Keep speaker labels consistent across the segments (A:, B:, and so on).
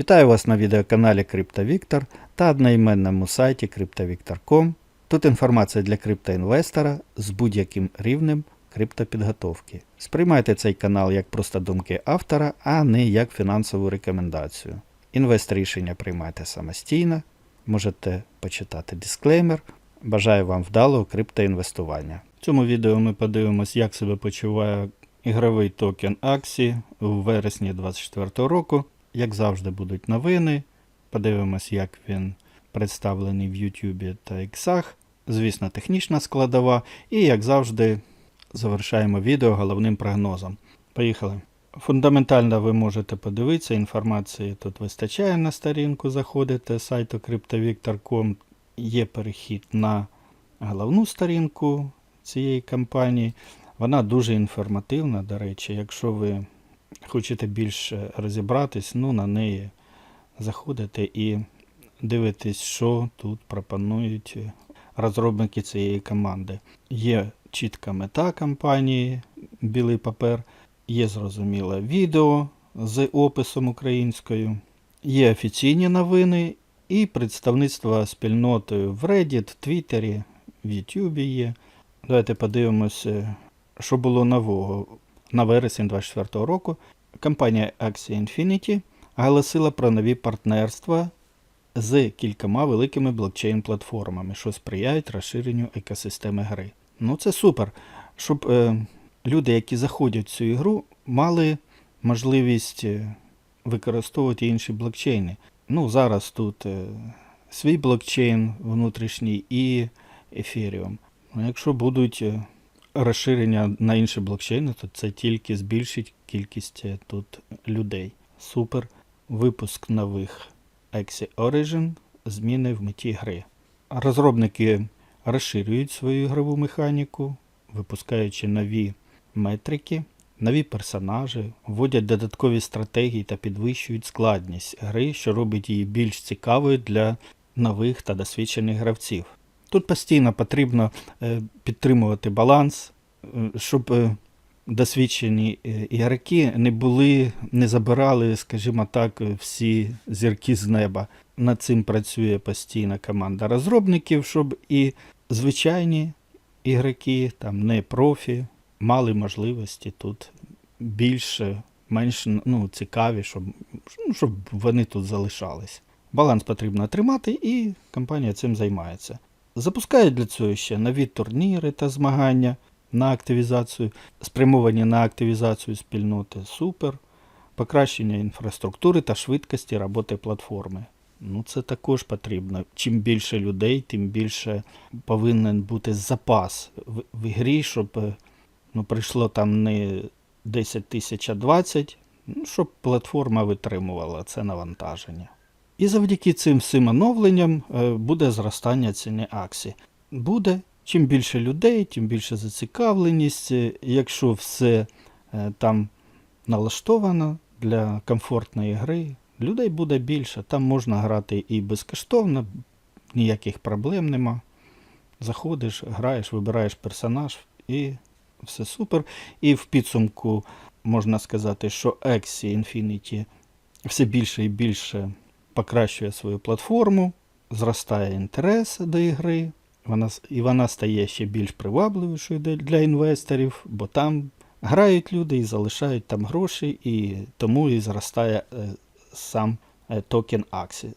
A: Вітаю вас на відеоканалі CryptoVictor та одноіменному сайті CryptoVictor.com. Тут інформація для криптоінвестора з будь-яким рівнем криптопідготовки. Сприймайте цей канал як просто думки автора, а не як фінансову рекомендацію. Інвест рішення приймайте самостійно, можете почитати дисклеймер. Бажаю вам вдалого криптоінвестування. В цьому відео ми подивимось, як себе почуває ігровий токен Axie у вересні 2024 року. Як завжди, будуть новини. Подивимось, як він представлений в YouTube та X. Звісно, технічна складова. І, як завжди, завершаємо відео головним прогнозом. Поїхали. Фундаментально ви можете подивитися, інформації тут вистачає на сторінку. Заходите сайту CryptoVictor.com. Є перехід на головну сторінку цієї компанії. Вона дуже інформативна, до речі, якщо ви хочете більше розібратись, ну на неї заходите і дивитесь, що тут пропонують розробники цієї команди. Є чітка мета компанії, білий папер, є зрозуміле відео з описом українською, є офіційні новини і представництво спільнотою в Reddit, Твіттері, в YouTube є. Давайте подивимося, що було нового. На вересень 2024 року компанія Axie Infinity оголосила про нові партнерства з кількома великими блокчейн-платформами, що сприяють розширенню екосистеми гри. Ну це супер, щоб е, люди, які заходять в цю ігру, мали можливість е, використовувати інші блокчейни. Ну, зараз тут е, свій блокчейн внутрішній і Ethereum. Ну, якщо будуть е, розширення на інші блокчейни, то це тільки збільшить кількість е, тут людей. Супер. Випуск нових Axie Origin, зміни в меті гри. Розробники розширюють свою ігрову механіку, випускаючи нові метрики, нові персонажі, вводять додаткові стратегії та підвищують складність гри, що робить її більш цікавою для нових та досвідчених гравців. Тут постійно потрібно е, підтримувати баланс, щоб е, досвідчені е, ігроки не були, не забирали, скажімо так, е, всі зірки з неба. Над цим працює постійна команда розробників, щоб і звичайні ігроки, там не профі, мали можливості тут більше, менш ну, цікаві, щоб, ну, щоб вони тут залишались. Баланс потрібно тримати, і компанія цим займається. Запускають для цього ще нові турніри та змагання на активізацію, спрямовані на активізацію спільноти. Супер. Покращення інфраструктури та швидкості роботи платформи. Ну, це також потрібно. Чим більше людей, тим більше повинен бути запас в, в ігрі, щоб е, ну, прийшло там не 10 тисяч, а 20, ну, щоб платформа витримувала це навантаження. І завдяки цим всім оновленням е, буде зростання ціни акцій. Буде. Чим більше людей, тим більше зацікавленість. Е, Якщо все е, там налаштовано для комфортної гри, людей буде більше. Там можна грати і безкоштовно, ніяких проблем нема. Заходиш, граєш, вибираєш персонаж і все супер. І в підсумку можна сказати, що Axie Infinity все більше і більше покращує свою платформу, зростає інтерес до ігри. Вона, і вона стає ще більш привабливішою для- інвесторів, бо там грають люди і залишають там гроші, і тому і зростає е, сам е, токен Axie.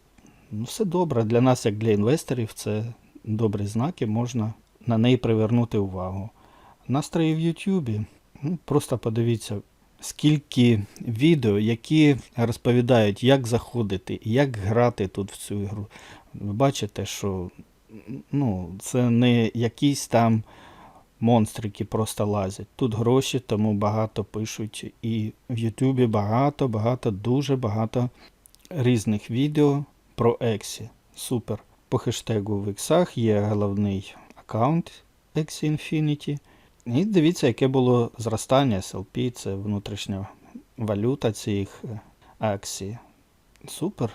A: Ну, все добре. Для нас, як для інвесторів, це добрі знаки, можна на неї привернути увагу. Настрої в Ютубі. Ну, просто подивіться, скільки відео, які розповідають, як заходити, як грати тут в цю ігру. Ви бачите, що ну, це не якісь там монстрики просто лазять. Тут гроші, тому багато пишуть. І в Ютубі багато, багато, дуже багато різних відео про Ексі. Супер. По хештегу в іксах є головний аккаунт Exi Infinity. І дивіться, яке було зростання SLP, це внутрішня валюта цих е, акцій. Супер.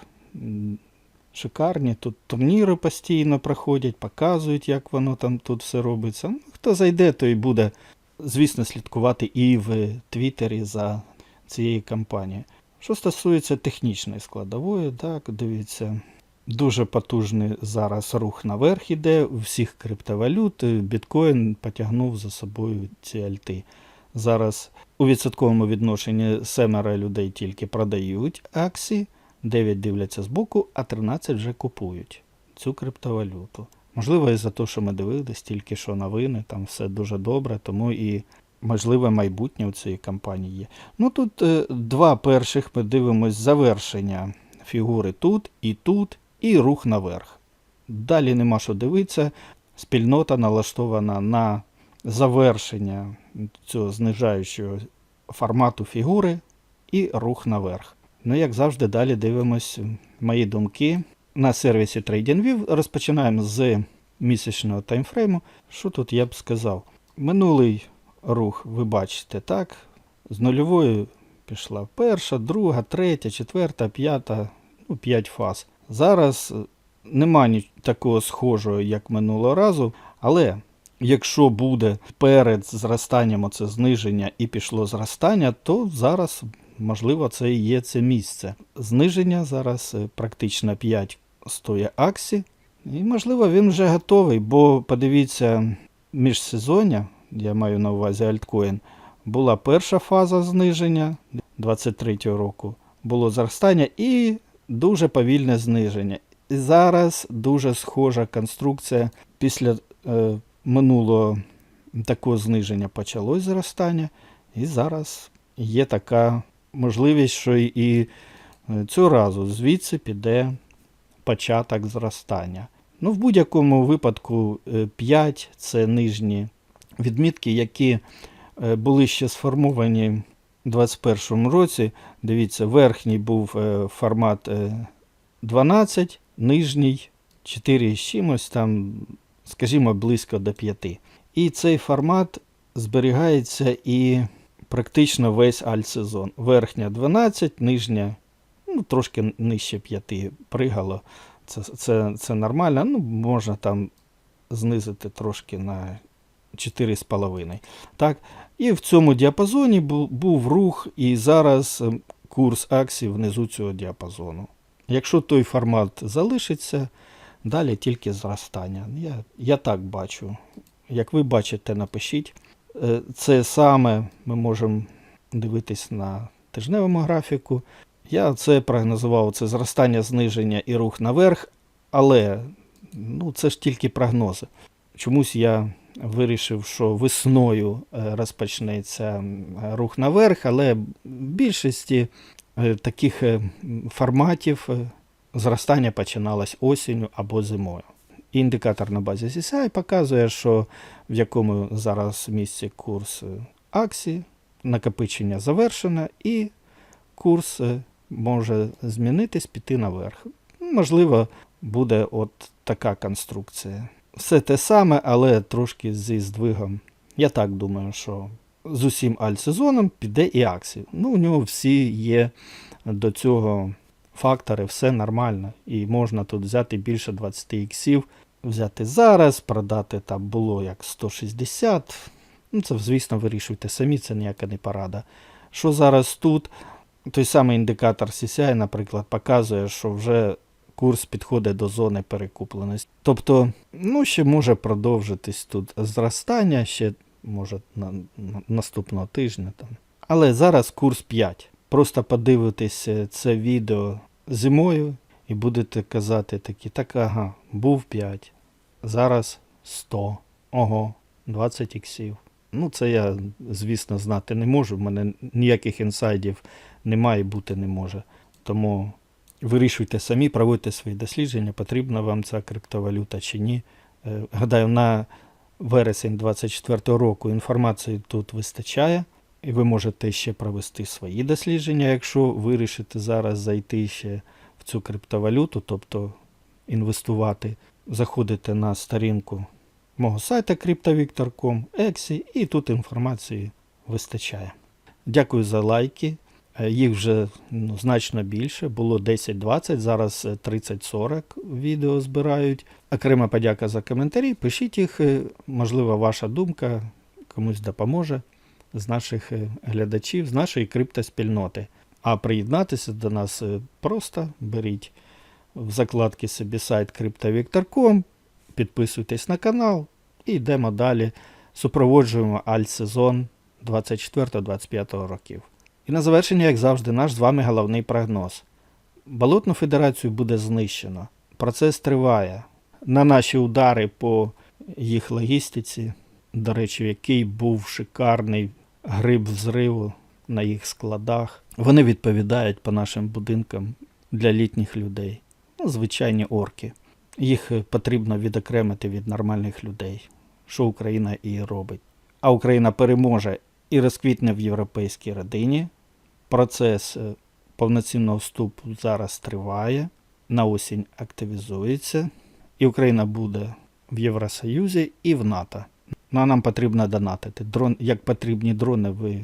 A: Шикарні. Тут турніри постійно проходять, показують, як воно там тут все робиться. Ну, хто зайде, той буде, звісно, слідкувати і в Твіттері за цією кампанією. Що стосується технічної складової, так, дивіться, дуже потужний зараз рух наверх іде у всіх криптовалют. е, Біткоін потягнув за собою ці альти. Зараз у відсотковому відношенні семеро людей тільки продають акції, 9 дивляться збоку, а 13 вже купують цю криптовалюту. Можливо, із-за того, що ми дивились тільки що новини, там все дуже добре, тому і можливе майбутнє у цієї компанії є. Ну тут е, два перших ми дивимось завершення фігури тут і тут, і рух наверх. Далі нема що дивитися. Спільнота налаштована на завершення цього знижаючого формату фігури і рух наверх. Ну, як завжди, далі дивимось мої думки на сервісі TradingView. Розпочинаємо з місячного таймфрейму. Що тут я б сказав? Минулий рух, ви бачите, так? З нульової пішла перша, друга, третя, четверта, п'ята, ну, п'ять фаз. Зараз е, нема такого схожого, як минулого разу, але якщо буде перед зростанням оце зниження і пішло зростання, то зараз, можливо, це і є це місце. Зниження зараз е, практично 5 стоїть аксі. І, можливо, він вже готовий, бо подивіться, міжсезоння, я маю на увазі альткоін, була перша фаза зниження 23-го року, було зростання і дуже повільне зниження. І зараз дуже схожа конструкція після е, минулого такого зниження почалось зростання, і зараз є така можливість, що і- е, цього разу звідси піде початок зростання. Ну, в будь-якому випадку 5 це нижні відмітки, які е, були ще сформовані у 2021 році. Дивіться, верхній був е, формат е, 12, нижній 4 з чимось, там, скажімо, близько до 5. І цей формат зберігається і практично весь альтсезон. Верхня 12, нижня ну, трошки нижче 5 пригало. Це, це, це нормально. Ну, можна там знизити трошки на 4,5. Так? І в цьому діапазоні був, був рух, і зараз е, курс акцій внизу цього діапазону. Якщо той формат залишиться, далі тільки зростання. Я, я так бачу. Як ви бачите, напишіть. Е, Це саме ми можемо дивитись на тижневому графіку. Я це прогнозував, це зростання, зниження і рух наверх, але ну, це ж тільки прогнози. Чомусь я вирішив, що весною е, розпочнеться рух наверх, але в більшості е, таких форматів зростання починалось осінню або зимою. Індикатор на базі CCI показує, що в якому зараз місці курс е, акції, накопичення завершено, і курс е, може змінитись, піти наверх. Можливо, буде от така конструкція. Все те саме, але трошки зі здвигом. Я так думаю, що з усім альтсезоном піде і акції. Ну, у нього всі є до цього фактори, все нормально. І можна тут взяти більше 20 іксів, взяти зараз, продати там було як 160. Ну, це, звісно, вирішуйте самі, це ніяка не порада. Що зараз тут? Той самий індикатор CCI, наприклад, показує, що вже курс підходить до зони перекупленості. Тобто, ну, ще може продовжитись тут зростання, ще може на, на наступного тижня. Там. Але зараз курс 5. Просто подивитесь е, це відео зимою і будете казати такі, так ага, був 5, зараз 100, ого, 20 іксів. Ну, це я, звісно, знати не можу. В мене ніяких інсайдів немає бути не може. Тому вирішуйте самі, проводьте свої дослідження, потрібна вам ця криптовалюта чи ні. Е, Гадаю, на вересень 2024 року інформації тут вистачає, і ви можете ще провести свої дослідження, якщо вирішите зараз зайти ще в цю криптовалюту, тобто інвестувати. Заходите на сторінку мого сайта cryptovictor.com, Ексі, і тут інформації вистачає. Дякую за лайки. Е, Їх вже ну, значно більше. Було 10-20, зараз е, 30-40 відео збирають. Окрема подяка за коментарі. Пишіть їх, е, можливо, ваша думка комусь допоможе з наших е, глядачів, з нашої криптоспільноти. А приєднатися до нас е, просто беріть в закладки собі сайт CryptoVictor.com, підписуйтесь на канал і йдемо далі. Супроводжуємо альт-сезон 24-25 років. І на завершення, як завжди, наш з вами головний прогноз. Болотну федерацію буде знищено. Процес триває. На наші удари по їх логістиці, до речі, який був шикарний гриб взриву на їх складах. Вони відповідають по нашим будинкам для літніх людей. Ну, звичайні орки. Їх е, потрібно відокремити від нормальних людей, що Україна і робить. А Україна переможе і розквітне в європейській родині. Процес е, повноцінного вступу зараз триває, на осінь активізується, і Україна буде в Євросоюзі і в НАТО. Ну а нам потрібно донатити. Дрон, як потрібні дрони, ви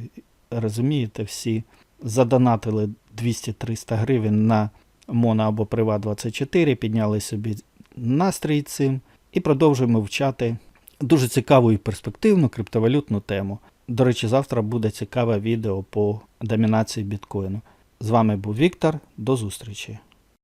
A: розумієте, всі задонатили 200-300 гривень на Моно або Прива 24, підняли собі настрій цим і продовжуємо вчати дуже цікаву і перспективну криптовалютну тему. До речі, завтра буде цікаве відео по домінації біткоїну. З вами був Віктор. До зустрічі!